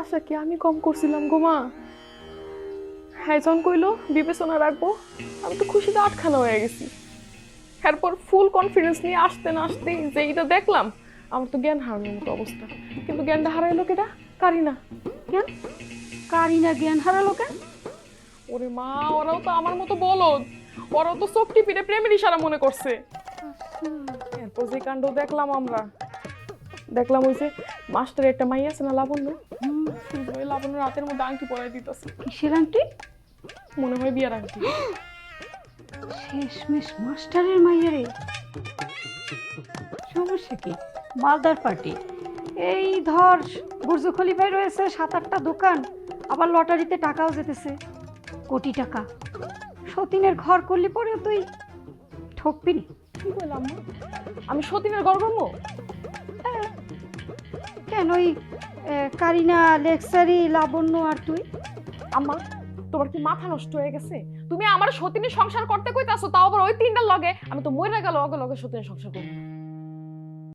আশা কি আমি কম করছিলাম গো মা। হ্যাঁ কইলো বিবেচনা রাখব। আমি তো খুশিতে আটখানা হয়ে গেছি। এরপর ফুল কনফিডেন্স নিয়ে আসতে না আসতেই যে এইটা দেখলাম আমার তো জ্ঞান হারানোর মতো অবস্থা। কিন্তু জ্ঞানটা হারাইলো কেটা? কারিনা। কেন কারিনা জ্ঞান হারালো কেন? ওরে মা ওরাও তো আমার মতো বলদ। ওরাও তো চোখ টিপিতে প্রেমের ইশারা মনে করছে। এরপর যে কাণ্ড দেখলাম আমরা দেখলাম ওই যে মাস্টার একটা মাই আছে না লাবণ্য? হুম, ওই লাবণ্য রাতের মধ্যে আংটি পরাই দিতেছে। কিসের আন্টি মনে হয় বিয়ার আংটি। শেষমেশ মাস্টারের মাইয়ারে সমস্যা কি? মালদার পার্টি। এই ধর বুর্জ খলিফায় রয়েছে সাত আটটা দোকান আবার লটারিতে টাকাও যেতেছে। কোটি টাকা। সতীনের ঘর করলি পরেও তুই ঠকবি কি বললাম আমি সতীনের গর্বম কেন ওই কারিনা, লেক্সারি, লাবণ্য আর তুই? আম্মা, তোমার কি মাথা নষ্ট হয়ে গেছে? তুমি আমার সতীনের সংসার করতে কইতাছো, তাও আবার ওই তিনটার লগে? আমি তো মরে গেল অগে লগে সতীনের সংসার করব।